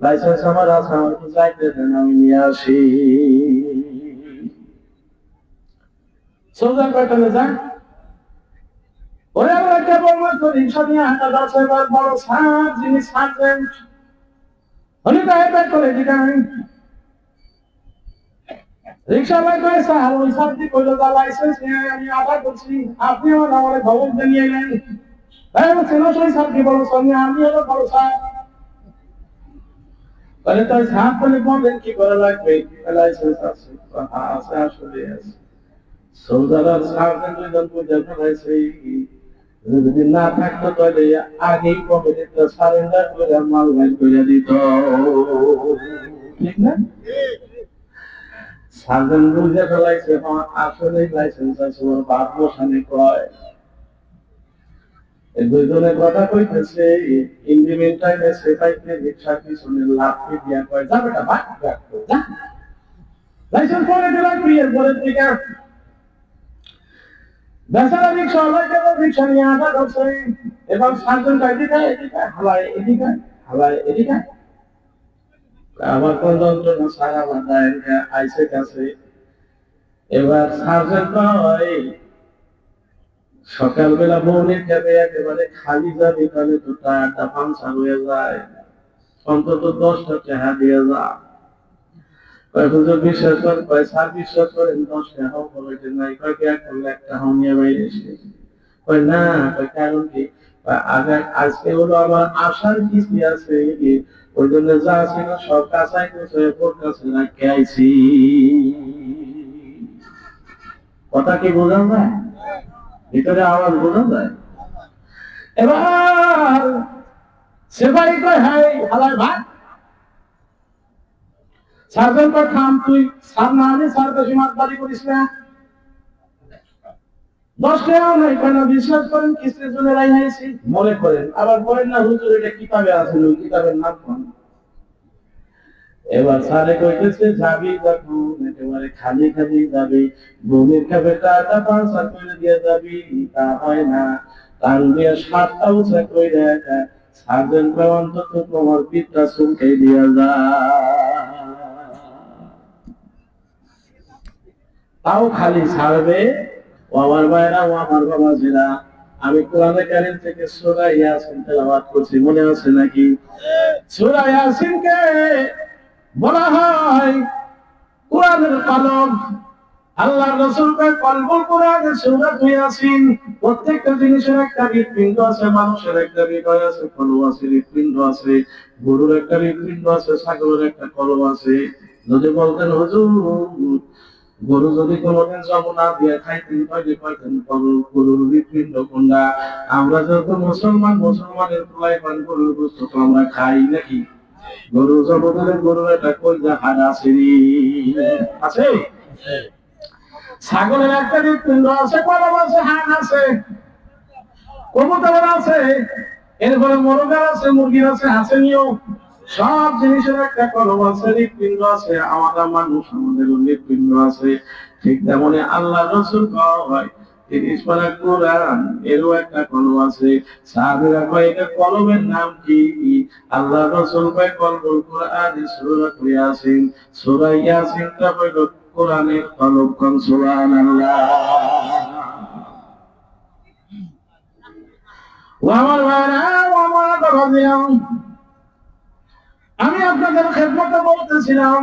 Licence আমার আমার দেন, আমি নিয়ে আসি। যান। ওরে আমরা কেবলমাত্র রিক্সা নিয়ে হাঁটা যাচ্ছে? এবার বড় সার্জেন্ট উনি তো হেল্প করে রিক্সা বাই করে স্যার ওই কি কইলো যা লাইসেন্স নিয়ে আমি আবার করছি আপনি আমার আমারে খবর জানিয়ে গেলেন তাই বলছে না সেই কি বলো সঙ্গে আমি হলো বড় তাহলে তাই স্যার বলে বলবেন কি করা লাগবে? লাইসেন্স আছে হ্যাঁ আসলে আছে। সৌদারা করাইছে যদি না থাকতো তাহলে আগেই কমিটিতে সারেন্ডার করে মাল ভাই করে দিত। ঠিক না? সার্জন বুঝে ফেলাইছে আমার আসলে লাইসেন্স আছে, ওর বসানে কয়। এই দুইজনের কথা কইতেছে টাইমে সেটাইতে রিক্সা পিছনে লাফি দিয়া কয়, যা বেটা যা লাইসেন্স পরের দিকে। বেচারা রিক্সা রিক্সা নিয়ে করছে এবার সার্জন এদিকে এদিকে, হালায় এদিকে হালায় এদিকে। আমার কোন যন্ত্রণা সারা মাথায় আইসে কাছে এবার সার্জন নয় সকালবেলা বউনের যাবে একেবারে খালি যাবে, তাহলে তো টায়ারটা পাংচার হয়ে যায়। অন্তত দশটা টাকা দিয়ে না কারণ কি? আজকে হলো আমার আছে ওই জন্য যা ছিল সব কাঁচাই করছে ওর কাছে রাখতে আইছি। কথা কি বোঝা যায়? ভিতরে আওয়াজ বোঝা যায়। এবার সেবাই কয় হাই ভাত। সার্জন কয়, খাম তুই, সার না আনি, সার বেশি বাড়ি করিস না। দশ টাকাও নাই কেন বিশ্বাস করেন, কিস্তির জন্য রাই হাইছি মনে করেন। আবার বলেন না, হুজুর, এটা কিতাবে আছে, ওই কিতাবের নাম এবার স্যারে কইতেছে যাবি একেবারে খালি খালি যাবি। খাবে পাঁচা করে দিয়ে যাবি। তা হয় না। দিয়ে অন্তত তোমার পিঠটা চুলকে দিয়ে যা। তাও খালি ছাড়বে? ও আমার ভাইরা ও আমার বাবা জিরা আমি কোরআনে কারিম থেকে সূরা ইয়াসিন তেলাওয়াত করছি। মনে আছে নাকি? সূরা ইয়াসিনকে বলা হয়, কোরআনের কলম আল্লাহ রসুলকে কলবুল কোরআনের সূরা ইয়াসিন প্রত্যেকটা জিনিসের একটা হৃৎপিণ্ড আছে, মানুষের একটা হৃদয় আছে কলম আছে, হৃৎপিণ্ড আছে, গরুর একটা হৃৎপিণ্ড আছে, ছাগলের একটা কলম আছে। যদি বলতেন, হুজুর, গরু যদি কোনোদিন যমুনা দিয়ে খাইতেন তাহলে পাইতেন গরুর হৃৎপিণ্ড কোনটা? আমরা যত মুসলমান, মুসলমানের তুলাই পান গরুর বস্তু তো আমরা খাই নাকি? গরু জগতের গরু একটা কইজা হাড় আছে আছে? ছাগলের একটা হৃৎপিণ্ড আছে, কলম আছে হাড় আছে, কবুতরের আছে, এরপরে মোরগের আছে, মুরগির আছে আছে নিও সব জিনিসের একটা কলম আছে, হৃৎপিণ্ড আছে। আমাদের মানুষ, আমাদের হৃৎপিণ্ড আছে। ঠিক তেমনি আল্লাহ রসুল হয় তিরিশ পারা কোরআন এরও একটা কলম আছে। কয়, এটা কলমের নাম কি? আল্লাহ রসুল কয় কোরআন সূরা ইয়াসিন। সূরা ইয়াসিনটা হইল কোরআনের কলম কোন আমি আপনাদের খেদমতে বলতেছিলাম।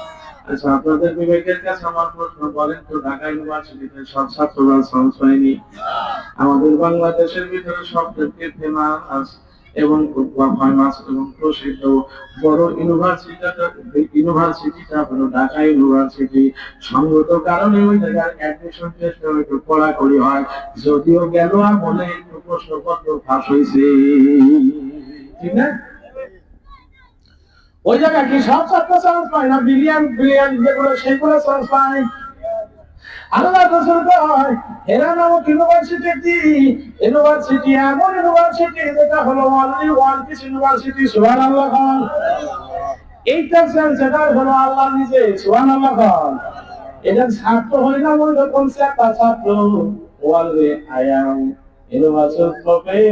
আচ্ছা আপনাদের বিবেকের কাছে আমার প্রশ্ন বলেন তো ঢাকা ইউনিভার্সিটিতে সব ছাত্ররা পায়নি আমাদের বাংলাদেশের ভিতরে ফেমাস এবং ফেমাস এবং প্রসিদ্ধ বড় ইউনিভার্সিটিটা ইউনিভার্সিটিটা হলো ঢাকা ইউনিভার্সিটি। সঙ্গত কারণে ওই জায়গার অ্যাডমিশন টেস্ট একটু কড়াকড়ি হয়, যদিও গেল বলে একটু প্রশ্নপত্র ফাঁস হয়েছে। ঠিক না? ওই জায়গায় কি সব ছাত্র চান্স পায় না? বিলিয়ন বিলিয়ন যেগুলো, সেগুলো চান্স পায়। আল্লাহ কয় এরা নামক ইউনিভার্সিটি ইউনিভার্সিটি এমন ইউনিভার্সিটি যেটা হলো অনলি ওয়ান পিস ইউনিভার্সিটি সুবহানাল্লাহ খান। এইটা সেন্স এটা হলো আল্লাহ নিজে, সুবহানাল্লাহ খান। এটা ছাত্র হয় না রকম একটা ছাত্র? ওয়ালে আয়াম। ইউনিভার্সিটি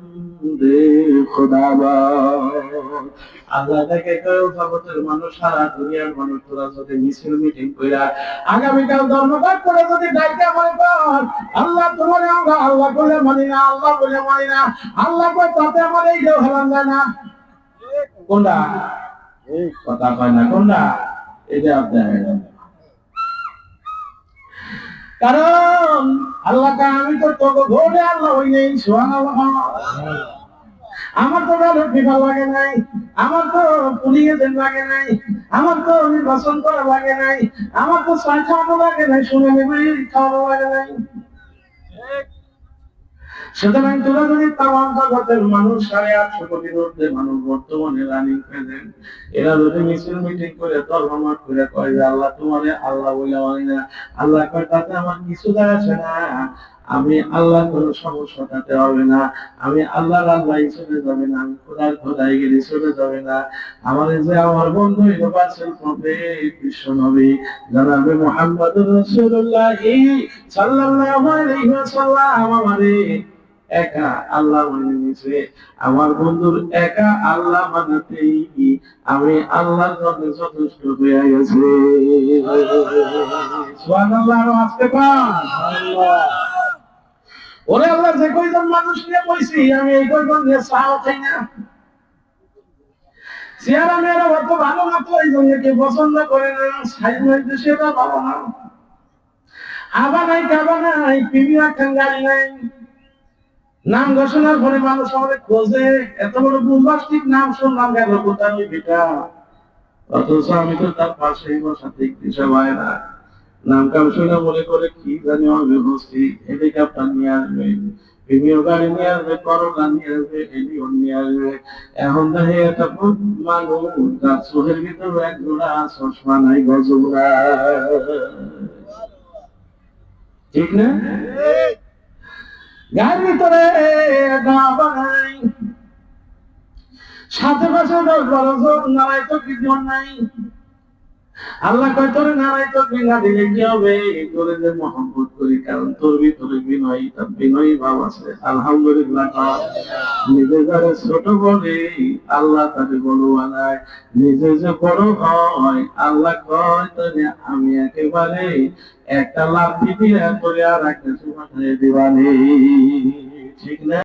আল্লাহ কেউ জগতের মানুষ সারা দুনিয়ার মানুষ তোরা যদি মিছিল মিটিং কইরা আগামীকাল ধর্মঘট করে যদি ডাইকা মনে কর আল্লাহ তোমার আমরা আল্লাহ বলে মানি না আল্লাহ বলে মানি না আল্লাহ কই তাতে আমার এই কেউ হেলান যায় না। কোনটা? কথা কয় না কোনটা? এটা আপনি। কারণ আল্লাহ আমি তো তোকে ভোরে আল্লাহ হই নেই, সুবহানাল্লাহ। আমার তো ভালো ফিফা লাগে নাই, আমার তো পুলিশ লাগে নাই, আমার তো নির্বাচন করা লাগে নাই, আমার তো ছয় লাগে নাই, শুনে নেবে খাওয়ানো লাগে নাই। সুতরাং তোরা যদি জগতের মানুষ সাড়ে আটশো কোটির ঊর্ধ্বে মানুষ বর্তমানে রানিং প্রেজেন্ট। এরা যদি মিছিল মিটিং করে তর্কমাট করে কয় যে আল্লাহ তোমার আল্লাহ বলে মানি না। আল্লাহ কয়, তাতে আমার কিছু যায় আসে না। আমি আল্লাহ কোন সমস্যা তাতে হবে না। আমি আল্লাহর আল্লাহ চলে যাবে না। আমি খোদার খোদাই গেলে চলে যাবে না। আমার যে আমার বন্ধু ইউনিভার্সাল প্রফেট বিশ্ব নবী। জনাবে মুহাম্মদুর রাসূলুল্লাহ সাল্লাল্লাহু আমারে। একা আল্লাহ মানে নিছে আমার বন্ধুর একা আল্লাহ মানাতেই আমি আল্লাহর জন্য যথেষ্ট হয়ে গেছে। পান ওরে আল্লাহ, যে কয়জন মানুষ নিয়ে বইছি, আমি এই কয়জন নিয়ে চাও খাই না। চেহারা মেয়েরা অত ভালো না তো, এই জন্য কেউ পছন্দ করে না। সাইজ মাইতে সেটা ভালো না। আবার নাই, কাবা নাই পিবি রাখান গাড়ি নাই। নাম ঘোষণার পরে মানুষ আমাদের খোঁজে। এত বড় বুম্বাস্টিক নাম শুনলাম গেল কোথায় বেটা অথচ আমি তো তার পাশেই বসা দেখতে সবাই না। নাম কাম শুনে মনে করে কি জানি হবে বসছি হেলিকপ্টার নিয়ে আসবে ঠিক না? গায়ের ভিতরে ডাবা বানাই সাথে পাশে দশ বারো জন নারাই তো কিছু নাই। আল্লাহ কয়, তোরে নারাই তো বিনা দিলে কি হবে? তোরে যে মহব্বত করি, কারণ তোর ভিতরে বিনয় তার বিনয়ী ভাব আছে। আলহামদুলিল্লাহ নিজে যারা ছোট বলে, আল্লাহ তাকে বড় বানায়। নিজে যে বড় হয়, আল্লাহ কয়, তোরে আমি একেবারে একটা লাভ দিয়ে তোরে আর একটা সুমাথায় দিবানি। ঠিক না?